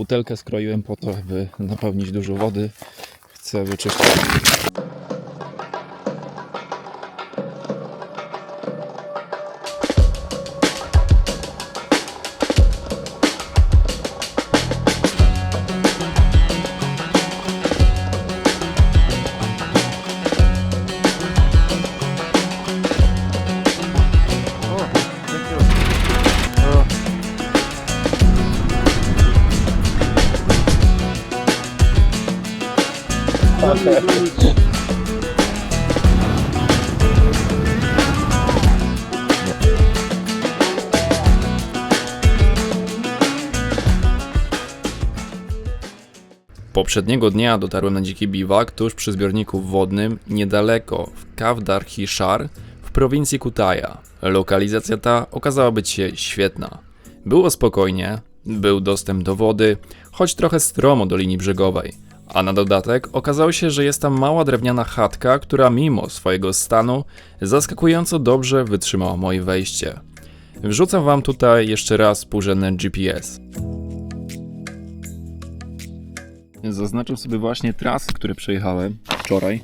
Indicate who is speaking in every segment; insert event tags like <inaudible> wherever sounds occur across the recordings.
Speaker 1: butelkę skroiłem po to, aby napełnić dużo wody. Chcę wyczyścić. Poprzedniego dnia dotarłem na dziki biwak tuż przy zbiorniku wodnym niedaleko w Kavdar Hishar w prowincji Kutaja. Lokalizacja ta okazała być się świetna. Było spokojnie, był dostęp do wody, choć trochę stromo do linii brzegowej. A na dodatek okazało się, że jest tam mała drewniana chatka, która mimo swojego stanu zaskakująco dobrze wytrzymała moje wejście. Wrzucam wam tutaj jeszcze raz współrzędne GPS. Zaznaczam sobie właśnie trasy, które przejechałem wczoraj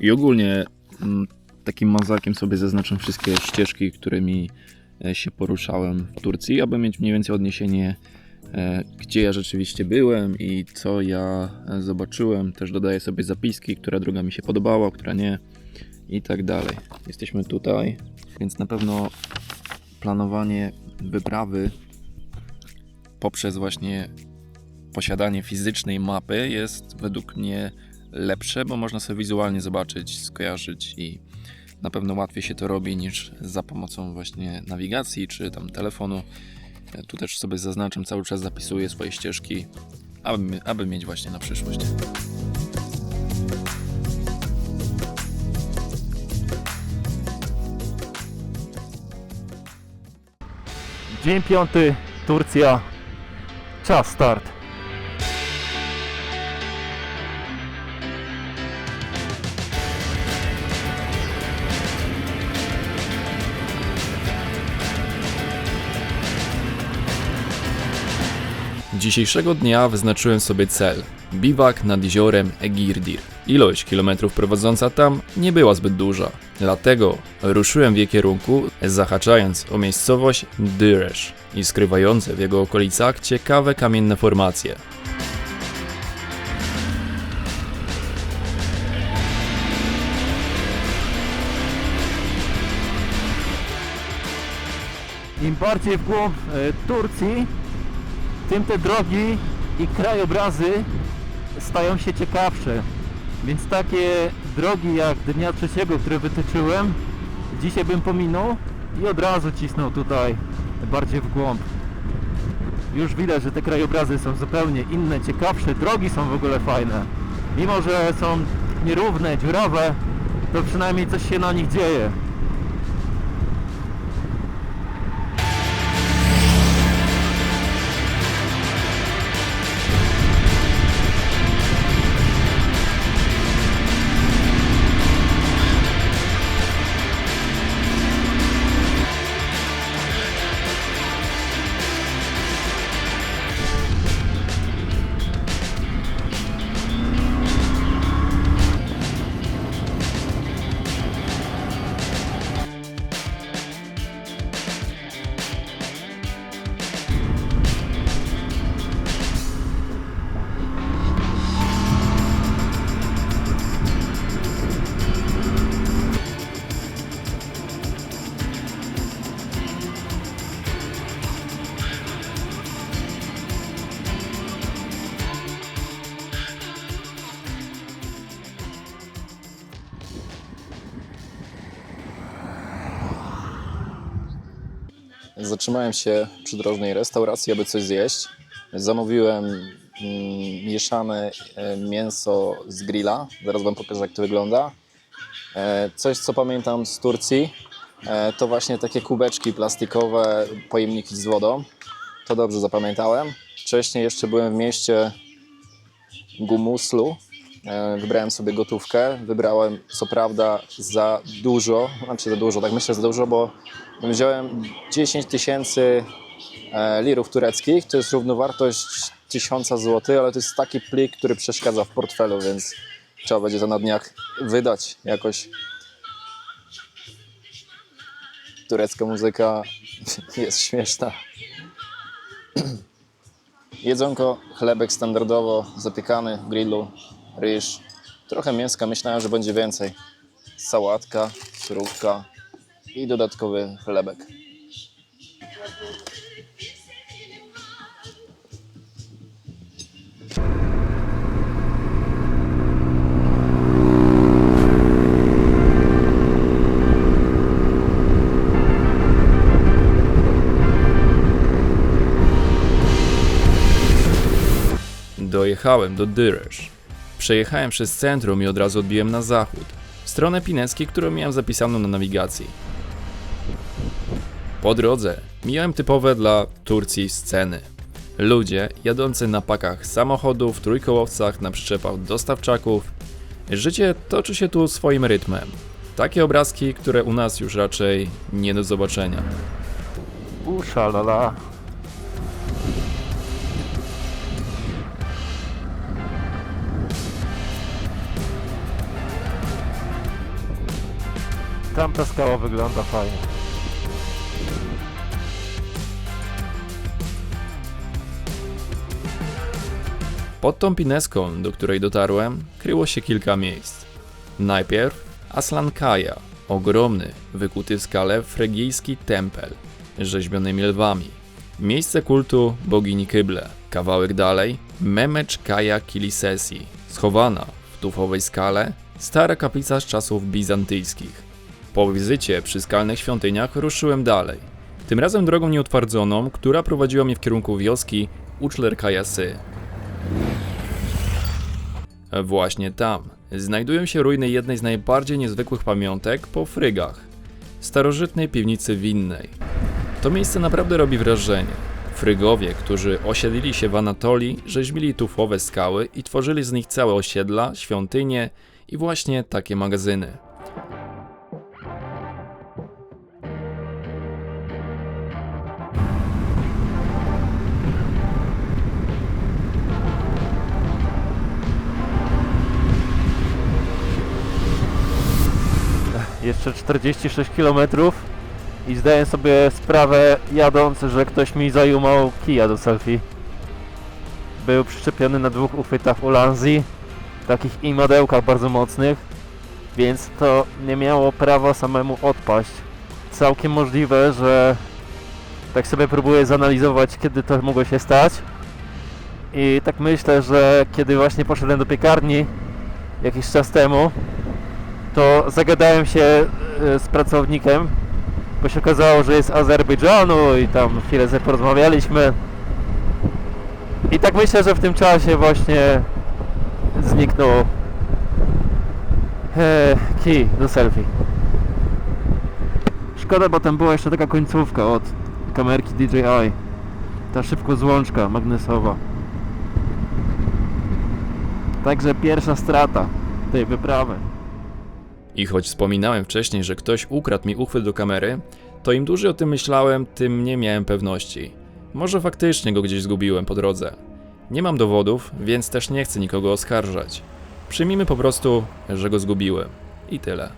Speaker 1: i ogólnie mm, takim mazakiem sobie zaznaczam wszystkie ścieżki, którymi e, się poruszałem w Turcji, aby mieć mniej więcej odniesienie, e, gdzie ja rzeczywiście byłem i co ja e, zobaczyłem. Też dodaję sobie zapiski, która droga mi się podobała, która nie i tak dalej. Jesteśmy tutaj, więc na pewno planowanie wyprawy poprzez właśnie posiadanie fizycznej mapy jest według mnie lepsze, bo można sobie wizualnie zobaczyć, skojarzyć i na pewno łatwiej się to robi niż za pomocą właśnie nawigacji czy tam telefonu. Tu też sobie zaznaczam, cały czas zapisuję swoje ścieżki, aby, aby mieć właśnie na przyszłość.
Speaker 2: Dzień piąty, Turcja. Czas start.
Speaker 1: Dzisiejszego dnia wyznaczyłem sobie cel. Biwak nad jeziorem Egirdir. Ilość kilometrów prowadząca tam nie była zbyt duża. Dlatego ruszyłem w jej kierunku, zahaczając o miejscowość Dyresz i skrywające w jego okolicach ciekawe kamienne formacje.
Speaker 2: Im bardziej w głąb Turcji, tym te drogi i krajobrazy stają się ciekawsze. Więc takie drogi jak dnia trzeciego, które wytyczyłem, dzisiaj bym pominął i od razu cisnął tutaj bardziej w głąb. Już widać, że te krajobrazy są zupełnie inne, ciekawsze, drogi są w ogóle fajne. Mimo, że są nierówne, dziurawe, to przynajmniej coś się na nich dzieje.
Speaker 1: Zatrzymałem się przy drożnej restauracji, aby coś zjeść. Zamówiłem mm, mieszane e, mięso z grilla. Zaraz Wam pokażę, jak to wygląda. E, coś, co pamiętam z Turcji, e, to właśnie takie kubeczki plastikowe, pojemniki z wodą. To dobrze zapamiętałem. Wcześniej jeszcze byłem w mieście Gumuslu. E, Wybrałem sobie gotówkę. Wybrałem co prawda za dużo, znaczy za dużo, tak myślę za dużo, bo wziąłem 10 tysięcy e, lirów tureckich. To jest równowartość 1000 zł, ale to jest taki plik, który przeszkadza w portfelu, więc trzeba będzie to na dniach wydać jakoś. Turecka muzyka <laughs> jest śmieszna. <clears throat> Jedzonko, chlebek standardowo zapiekany w grillu, ryż, trochę mięska, myślałem, że będzie więcej. Sałatka, surówka i dodatkowy chlebek. Dojechałem do Dyresz. Przejechałem przez centrum i od razu odbiłem na zachód, w stronę Pineckiej, którą miałem zapisaną na nawigacji. Po drodze mijałem typowe dla Turcji sceny. Ludzie jadący na pakach samochodów, trójkołowcach, na przyczepach dostawczaków. Życie toczy się tu swoim rytmem. Takie obrazki, które u nas już raczej nie do zobaczenia.
Speaker 2: Uszalala. Tamta skała wygląda fajnie.
Speaker 1: Pod tą Pineską, do której dotarłem, kryło się kilka miejsc. Najpierw Aslankaja, ogromny, wykuty w skale frygijski tempel, z rzeźbionymi lwami. Miejsce kultu bogini Kyble. Kawałek dalej Memeczkaja Kilisesi, schowana w tufowej skale, stara kaplica z czasów bizantyjskich. Po wizycie przy skalnych świątyniach ruszyłem dalej. Tym razem drogą nieutwardzoną, która prowadziła mnie w kierunku wioski Uczlerkajasy. Właśnie tam znajdują się ruiny jednej z najbardziej niezwykłych pamiątek po Frygach starożytnej piwnicy winnej. To miejsce naprawdę robi wrażenie. Frygowie, którzy osiedlili się w Anatolii, rzeźbili tufowe skały i tworzyli z nich całe osiedla, świątynie i właśnie takie magazyny.
Speaker 2: Jeszcze 46 km i zdaję sobie sprawę jadąc, że ktoś mi zajumał kija do selfie. Był przyczepiony na dwóch uchwytach Ulanzi, takich imadełkach bardzo mocnych, więc to nie miało prawa samemu odpaść. Całkiem możliwe, że tak sobie próbuję zanalizować, kiedy to mogło się stać. I tak myślę, że kiedy właśnie poszedłem do piekarni jakiś czas temu, to zagadałem się e, z pracownikiem, bo się okazało, że jest z Azerbejdżanu i tam chwilę sobie porozmawialiśmy. I tak myślę, że w tym czasie właśnie zniknął e, key do selfie. Szkoda, bo tam była jeszcze taka końcówka od kamerki DJI. Ta szybko złączka magnesowa. Także pierwsza strata tej wyprawy.
Speaker 1: I choć wspominałem wcześniej, że ktoś ukradł mi uchwyt do kamery, to im dłużej o tym myślałem, tym mniej miałem pewności. Może faktycznie go gdzieś zgubiłem po drodze. Nie mam dowodów, więc też nie chcę nikogo oskarżać. Przyjmijmy po prostu, że go zgubiłem. I tyle.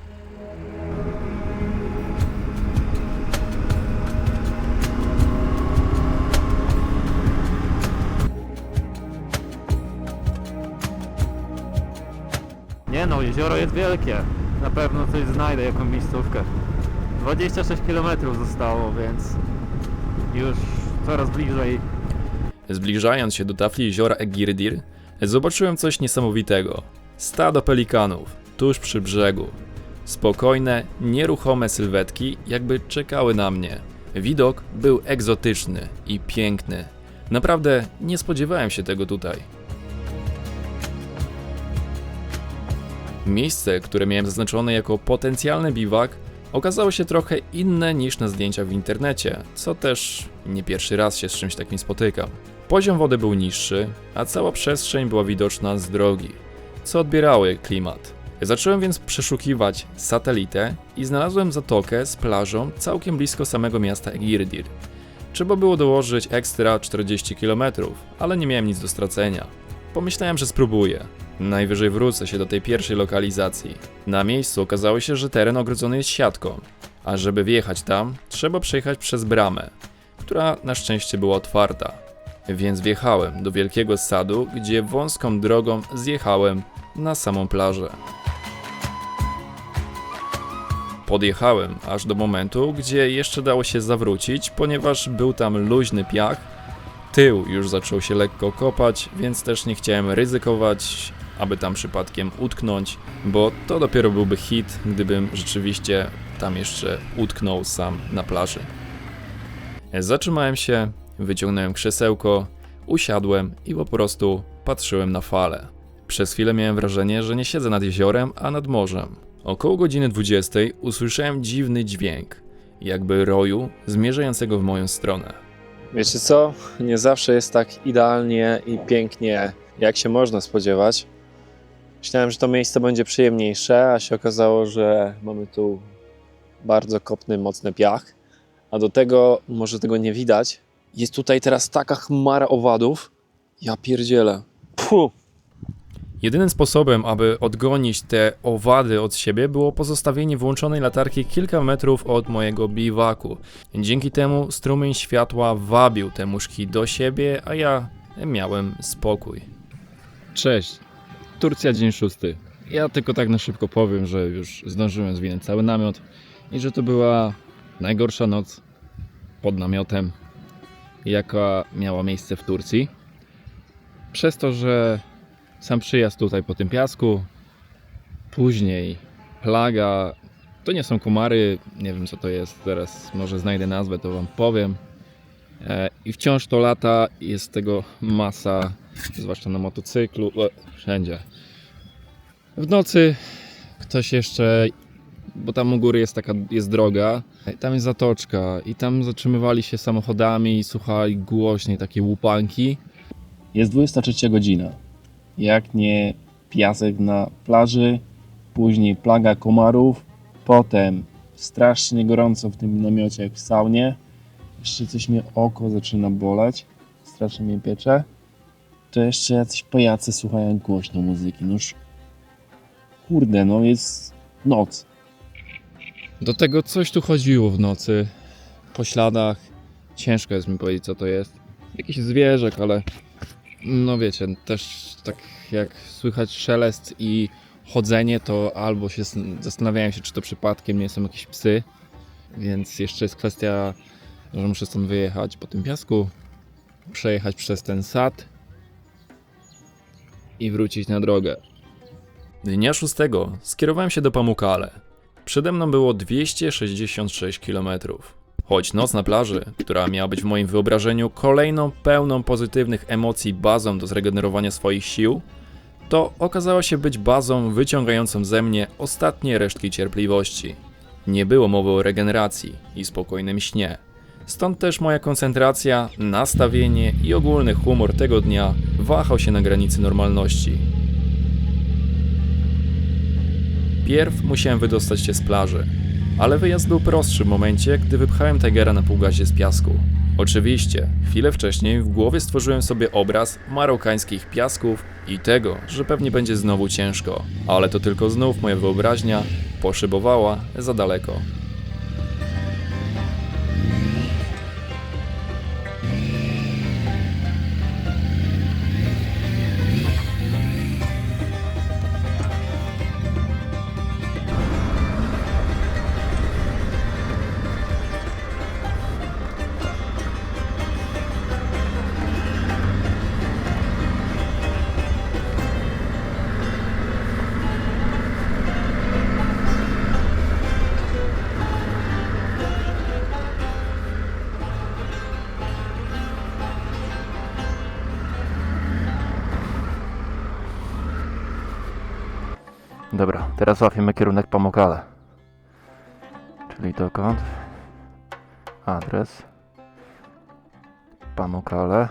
Speaker 2: Nie no, jezioro jest wielkie. Na pewno coś znajdę, jaką miejscówkę. 26 km zostało, więc już coraz bliżej.
Speaker 1: Zbliżając się do tafli jeziora Egirdir, zobaczyłem coś niesamowitego. Stado pelikanów, tuż przy brzegu. Spokojne, nieruchome sylwetki jakby czekały na mnie. Widok był egzotyczny i piękny. Naprawdę nie spodziewałem się tego tutaj. Miejsce, które miałem zaznaczone jako potencjalny biwak, okazało się trochę inne niż na zdjęciach w internecie, co też nie pierwszy raz się z czymś takim spotykam. Poziom wody był niższy, a cała przestrzeń była widoczna z drogi, co odbierało jej klimat. Zacząłem więc przeszukiwać satelitę i znalazłem zatokę z plażą całkiem blisko samego miasta Egirdir. Trzeba było dołożyć ekstra 40 km, ale nie miałem nic do stracenia. Pomyślałem, że spróbuję. Najwyżej wrócę się do tej pierwszej lokalizacji. Na miejscu okazało się, że teren ogrodzony jest siatką, a żeby wjechać tam, trzeba przejechać przez bramę, która na szczęście była otwarta. Więc wjechałem do wielkiego sadu, gdzie wąską drogą zjechałem na samą plażę. Podjechałem aż do momentu, gdzie jeszcze dało się zawrócić, ponieważ był tam luźny piach. Tył już zaczął się lekko kopać, więc też nie chciałem ryzykować, aby tam przypadkiem utknąć, bo to dopiero byłby hit, gdybym rzeczywiście tam jeszcze utknął sam na plaży. Zatrzymałem się, wyciągnąłem krzesełko, usiadłem i po prostu patrzyłem na fale. Przez chwilę miałem wrażenie, że nie siedzę nad jeziorem, a nad morzem. Około godziny 20 usłyszałem dziwny dźwięk, jakby roju zmierzającego w moją stronę.
Speaker 3: Wiecie co? Nie zawsze jest tak idealnie i pięknie, jak się można spodziewać. Myślałem, że to miejsce będzie przyjemniejsze, a się okazało, że mamy tu bardzo kopny, mocny piach. A do tego, może tego nie widać, jest tutaj teraz taka chmara owadów. Ja pierdzielę. Puh.
Speaker 1: Jedynym sposobem, aby odgonić te owady od siebie, było pozostawienie włączonej latarki kilka metrów od mojego biwaku. Dzięki temu strumień światła wabił te muszki do siebie, a ja miałem spokój. Cześć, Turcja dzień szósty. Ja tylko tak na szybko powiem, że już zdążyłem zwinąć cały namiot i że to była najgorsza noc pod namiotem, jaka miała miejsce w Turcji. Przez to, że sam przyjazd tutaj po tym piasku, później plaga, to nie są komary, nie wiem co to jest, teraz może znajdę nazwę, to wam powiem. E, I wciąż to lata, jest tego masa, zwłaszcza na motocyklu, e, wszędzie. W nocy ktoś jeszcze, bo tam u góry jest taka, jest droga, tam jest zatoczka i tam zatrzymywali się samochodami i słuchali głośniej takie łupanki.
Speaker 4: Jest 23 godzina. Jak nie piasek na plaży, później plaga komarów, potem strasznie gorąco w tym namiocie jak w saunie. Jeszcze coś mnie oko zaczyna boleć, strasznie mnie piecze. To jeszcze jacyś pajacy słuchają głośno muzyki. Noż kurde, no jest noc.
Speaker 1: Do tego coś tu chodziło w nocy. Po śladach. Ciężko jest mi powiedzieć, co to jest. Jakiś zwierzak, ale no wiecie, też tak jak słychać szelest i chodzenie, to albo się zastanawiałem się, czy to przypadkiem nie są jakieś psy. Więc jeszcze jest kwestia, że muszę stąd wyjechać po tym piasku, przejechać przez ten sad i wrócić na drogę. Dnia 6 skierowałem się do Pamukkale. Przede mną było 266 km. Choć noc na plaży, która miała być w moim wyobrażeniu kolejną pełną pozytywnych emocji bazą do zregenerowania swoich sił, to okazała się być bazą wyciągającą ze mnie ostatnie resztki cierpliwości. Nie było mowy o regeneracji i spokojnym śnie. Stąd też moja koncentracja, nastawienie i ogólny humor tego dnia wahał się na granicy normalności. Pierw musiałem wydostać się z plaży, ale wyjazd był prostszy w momencie, gdy wypchałem Tigera na półgazie z piasku. Oczywiście, chwilę wcześniej w głowie stworzyłem sobie obraz marokańskich piasków i tego, że pewnie będzie znowu ciężko, ale to tylko znów moja wyobraźnia poszybowała za daleko.
Speaker 2: Teraz łapiemy kierunek Pamukkale. Czyli dokąd? Adres. Pamukkale.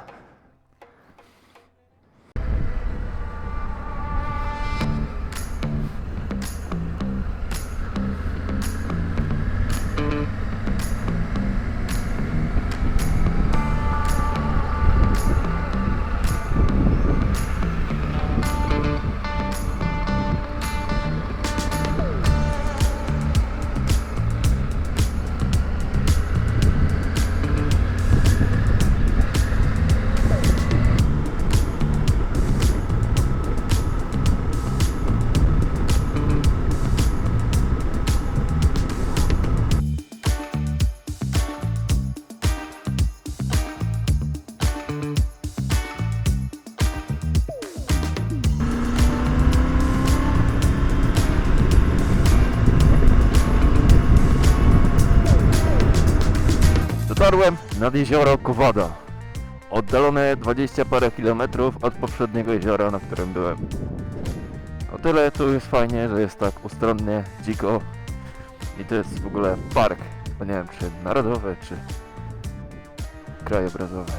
Speaker 2: Nad jezioro Kowada. Oddalone 20 parę kilometrów od poprzedniego jeziora, na którym byłem. O tyle tu jest fajnie, że jest tak ustronnie, dziko i to jest w ogóle park. Bo nie wiem, czy narodowy, czy krajobrazowy.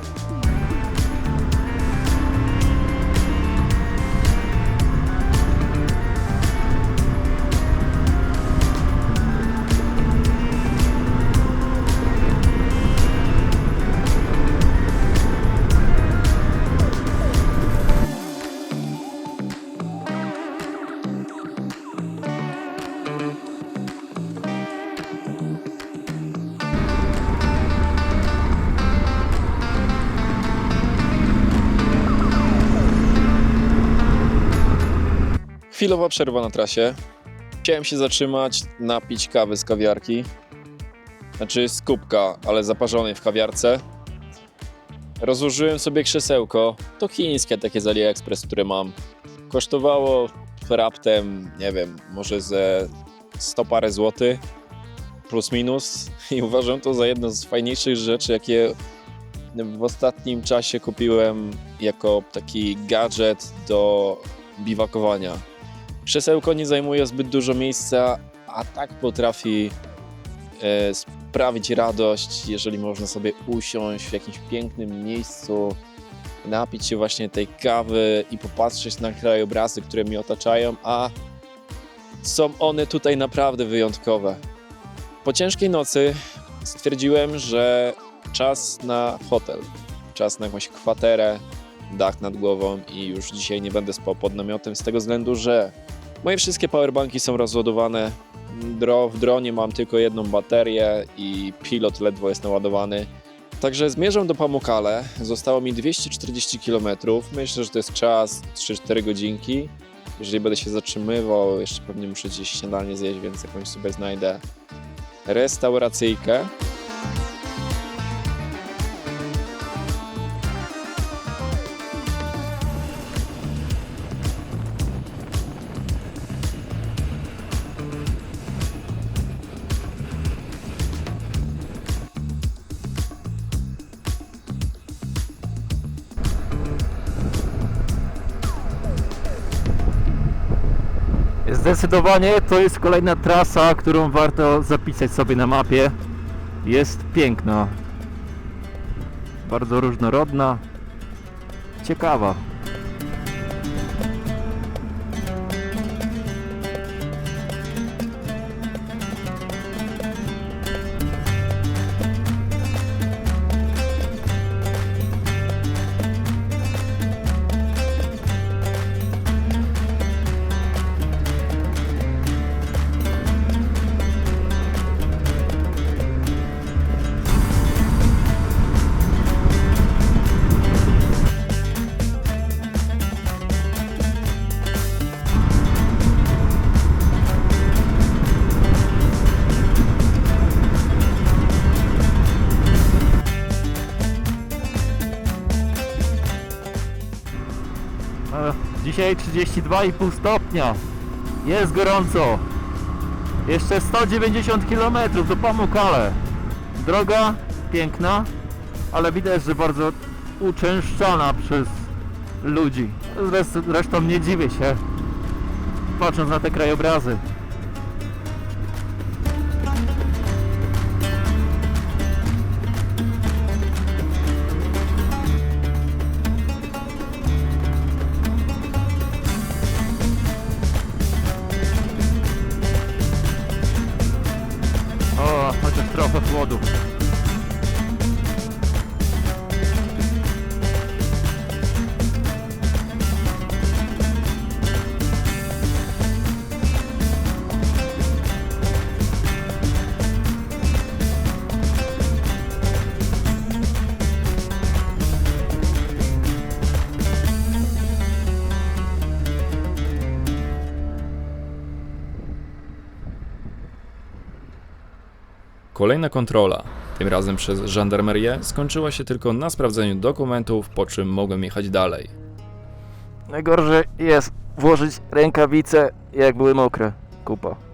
Speaker 1: Chwilowa przerwa na trasie. Chciałem się zatrzymać, napić kawy z kawiarki. Znaczy z kubka, ale zaparzonej w kawiarce. Rozłożyłem sobie krzesełko. To chińskie takie z AliExpress, które mam. Kosztowało raptem, nie wiem, może ze 100 parę złotych. Plus minus. I uważam to za jedno z fajniejszych rzeczy, jakie w ostatnim czasie kupiłem jako taki gadżet do biwakowania. Krzesełko nie zajmuje zbyt dużo miejsca, a tak potrafi e, sprawić radość, jeżeli można sobie usiąść w jakimś pięknym miejscu, napić się właśnie tej kawy i popatrzeć na krajobrazy, które mnie otaczają, a są one tutaj naprawdę wyjątkowe. Po ciężkiej nocy stwierdziłem, że czas na hotel, czas na jakąś kwaterę, dach nad głową i już dzisiaj nie będę spał pod namiotem z tego względu, że moje wszystkie powerbanki są rozładowane. Dro, w dronie mam tylko jedną baterię i pilot ledwo jest naładowany. Także zmierzam do Pamukkale. Zostało mi 240 km. Myślę, że to jest czas 3-4 godzinki. Jeżeli będę się zatrzymywał, jeszcze pewnie muszę gdzieś śniadanie zjeść, więc jakąś sobie znajdę restauracyjkę.
Speaker 2: Zdecydowanie to jest kolejna trasa, którą warto zapisać sobie na mapie. Jest piękna. Bardzo różnorodna. Ciekawa. Dzisiaj 32,5 stopnia. Jest gorąco. Jeszcze 190 km do Pamukkale. Droga piękna, ale widać, że bardzo uczęszczana przez ludzi. Zresztą nie dziwię się, patrząc na te krajobrazy.
Speaker 5: Kolejna kontrola, tym razem przez żandarmerię, skończyła się tylko na sprawdzeniu dokumentów, po czym mogłem jechać dalej.
Speaker 2: Najgorsze jest włożyć rękawice, jak były mokre. Kupa.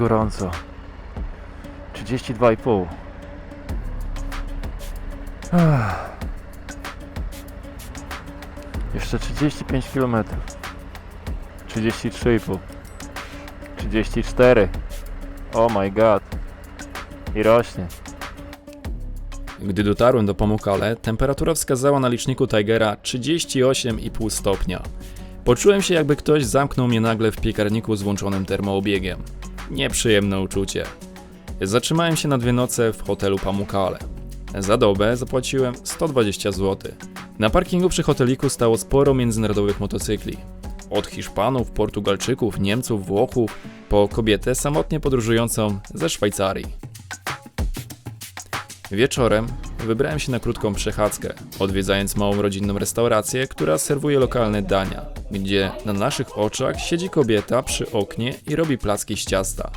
Speaker 2: Gorąco. 32,5. Ach. Jeszcze 35 km. 33,5. 34. Oh my god. I rośnie.
Speaker 1: Gdy dotarłem do Pamukale, temperatura wskazała na liczniku Tigera 38,5 stopnia. Poczułem się jakby ktoś zamknął mnie nagle w piekarniku z włączonym termoobiegiem. Nieprzyjemne uczucie. Zatrzymałem się na dwie noce w hotelu Pamukale. Za dobę zapłaciłem 120 zł. Na parkingu przy hoteliku stało sporo międzynarodowych motocykli. Od Hiszpanów, Portugalczyków, Niemców, Włochów, po kobietę samotnie podróżującą ze Szwajcarii. Wieczorem wybrałem się na krótką przechadzkę, odwiedzając małą rodzinną restaurację, która serwuje lokalne dania, gdzie na naszych oczach siedzi kobieta przy oknie i robi placki z ciasta.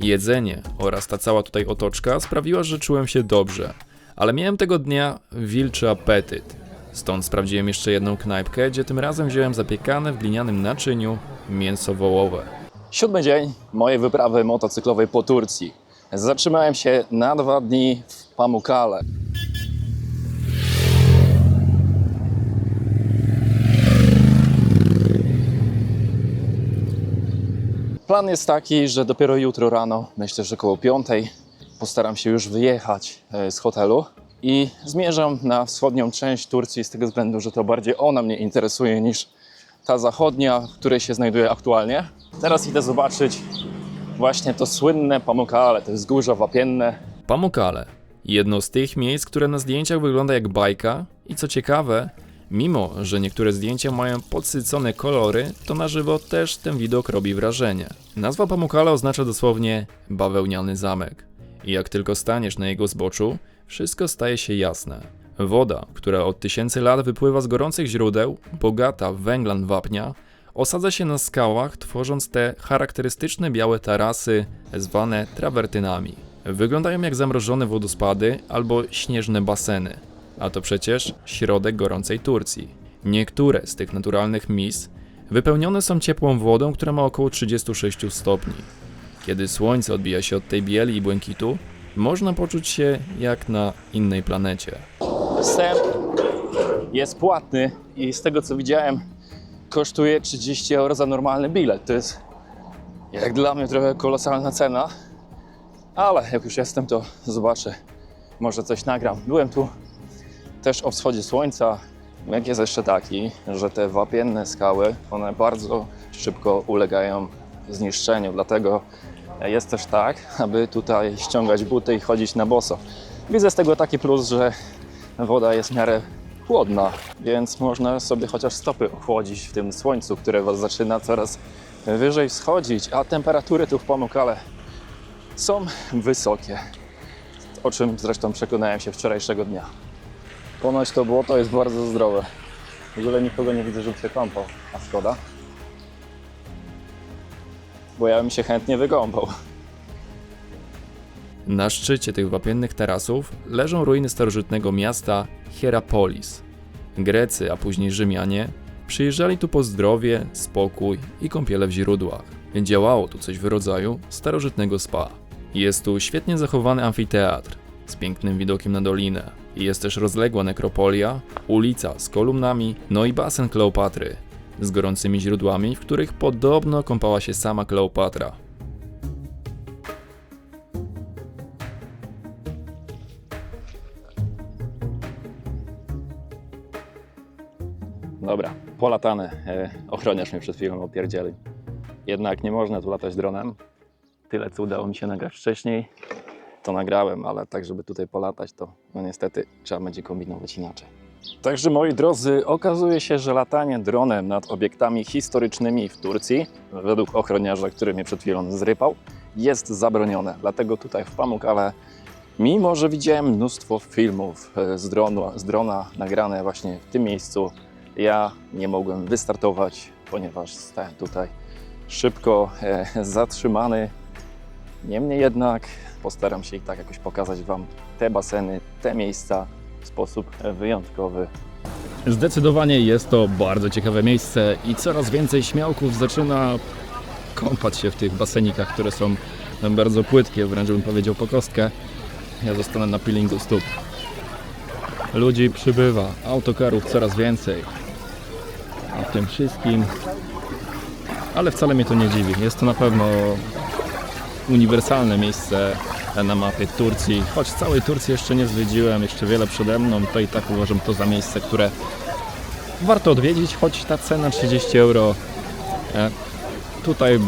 Speaker 1: Jedzenie oraz ta cała tutaj otoczka sprawiła, że czułem się dobrze, ale miałem tego dnia wilczy apetyt. Stąd sprawdziłem jeszcze jedną knajpkę, gdzie tym razem wziąłem zapiekane w glinianym naczyniu mięso wołowe.
Speaker 3: Siódmy dzień mojej wyprawy motocyklowej po Turcji. Zatrzymałem się na dwa dni w Pamukkale. Plan jest taki, że dopiero jutro rano, myślę, że około piątej, postaram się już wyjechać e, z hotelu i zmierzam na wschodnią część Turcji z tego względu, że to bardziej ona mnie interesuje niż ta zachodnia, w której się znajduję aktualnie. Teraz idę zobaczyć właśnie to słynne Pamukkale, to jest wzgórze wapienne.
Speaker 1: Pamukkale. Jedno z tych miejsc, które na zdjęciach wygląda jak bajka i co ciekawe, mimo że niektóre zdjęcia mają podsycone kolory, to na żywo też ten widok robi wrażenie. Nazwa Pamukkale oznacza dosłownie bawełniany zamek. I jak tylko staniesz na jego zboczu, wszystko staje się jasne. Woda, która od tysięcy lat wypływa z gorących źródeł, bogata w węglan wapnia, osadza się na skałach, tworząc te charakterystyczne białe tarasy, zwane trawertynami. Wyglądają jak zamrożone wodospady albo śnieżne baseny, a to przecież środek gorącej Turcji. Niektóre z tych naturalnych miejsc wypełnione są ciepłą wodą, która ma około 36 stopni. Kiedy słońce odbija się od tej bieli i błękitu, można poczuć się jak na innej planecie.
Speaker 3: Wstęp jest płatny i z tego co widziałem kosztuje 30 euro za normalny bilet. To jest jak dla mnie trochę kolosalna cena, ale jak już jestem to zobaczę, może coś nagram. Byłem tu też o wschodzie słońca. Jak jest jeszcze taki, że te wapienne skały, one bardzo szybko ulegają zniszczeniu, dlatego jest też tak, aby tutaj ściągać buty i chodzić na boso. Widzę z tego taki plus, że woda jest w miarę chłodna, więc można sobie chociaż stopy ochłodzić w tym słońcu, które was zaczyna coraz wyżej wschodzić, a temperatury tu w Pamukkale są wysokie, o czym zresztą przekonałem się wczorajszego dnia. Ponoć to błoto jest bardzo zdrowe. W ogóle nikogo nie widzę, żeby się kąpał, a szkoda. Bo ja bym się chętnie wykąpał.
Speaker 1: Na szczycie tych wapiennych tarasów leżą ruiny starożytnego miasta Hierapolis. Grecy, a później Rzymianie przyjeżdżali tu po zdrowie, spokój i kąpiele w źródłach. Działało tu coś w rodzaju starożytnego spa. Jest tu świetnie zachowany amfiteatr z pięknym widokiem na dolinę. Jest też rozległa nekropolia, ulica z kolumnami, no i basen Kleopatry z gorącymi źródłami, w których podobno kąpała się sama Kleopatra.
Speaker 3: Dobra, polatane. E, ochroniarz mnie przed chwilą opierdzieli. Jednak nie można tu latać dronem. Tyle, co udało mi się nagrać wcześniej, to nagrałem, ale tak, żeby tutaj polatać, to no niestety trzeba będzie kombinować inaczej. Także moi drodzy, okazuje się, że latanie dronem nad obiektami historycznymi w Turcji, według ochroniarza, który mnie przed chwilą zrypał, jest zabronione. Dlatego tutaj w Pamukkale, mimo że widziałem mnóstwo filmów e, z, dronu, z drona nagrane właśnie w tym miejscu, ja nie mogłem wystartować, ponieważ stałem tutaj szybko e, zatrzymany. Niemniej jednak postaram się i tak jakoś pokazać Wam te baseny, te miejsca w sposób wyjątkowy.
Speaker 6: Zdecydowanie jest to bardzo ciekawe miejsce i coraz więcej śmiałków zaczyna
Speaker 1: kąpać się w tych basenikach, które są bardzo płytkie, wręcz bym powiedział po kostkę. Ja zostanę na peelingu stóp. Ludzi przybywa, autokarów coraz więcej. A tym wszystkim... Ale wcale mnie to nie dziwi. Jest to na pewno uniwersalne miejsce na mapie Turcji. Choć całej Turcji jeszcze nie zwiedziłem, jeszcze wiele przede mną, to i tak uważam to za miejsce, które warto odwiedzić, choć ta cena 30 euro e, tutaj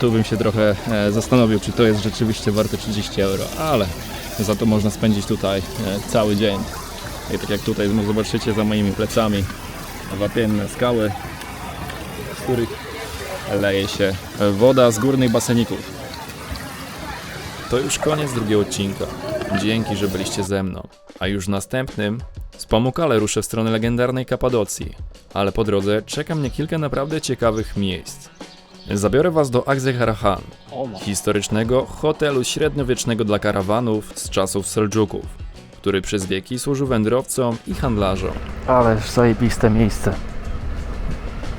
Speaker 1: tu bym się trochę e, zastanowił, czy to jest rzeczywiście warte 30 euro, ale za to można spędzić tutaj e, cały dzień. I tak jak tutaj no, zobaczycie za moimi plecami wapienne skały, z których leje się woda z górnych baseników. To już koniec drugiego odcinka. Dzięki, że byliście ze mną. A już w następnym z Pamukale ruszę w stronę legendarnej Kapadocji. Ale po drodze czeka mnie kilka naprawdę ciekawych miejsc. Zabiorę Was do Agzeharahan, historycznego hotelu średniowiecznego dla karawanów z czasów Seldżuków, który przez wieki służył wędrowcom i handlarzom.
Speaker 2: Ależ zajebiste miejsce.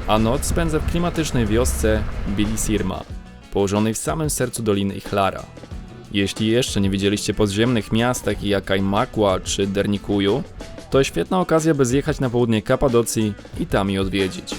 Speaker 1: a noc spędzę w klimatycznej wiosce Bilisirma, położonej w samym sercu Doliny Ichlara. Jeśli jeszcze nie widzieliście podziemnych miast takich jak Kajmakła czy Dernikuju, to świetna okazja by zjechać na południe Kapadocji i tam je odwiedzić.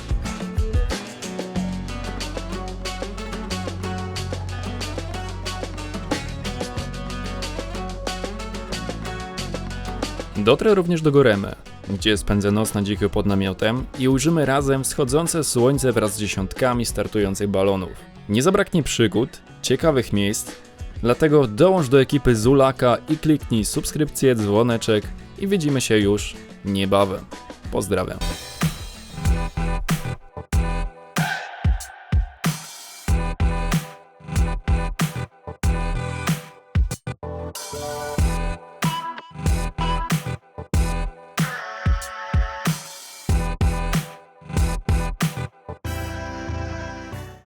Speaker 1: Dotrę również do Goremy, gdzie spędzę noc na dziku pod namiotem i ujrzymy razem wschodzące słońce wraz z dziesiątkami startujących balonów. Nie zabraknie przygód, ciekawych miejsc, dlatego dołącz do ekipy Zulaka i kliknij subskrypcję, dzwoneczek i widzimy się już niebawem. Pozdrawiam.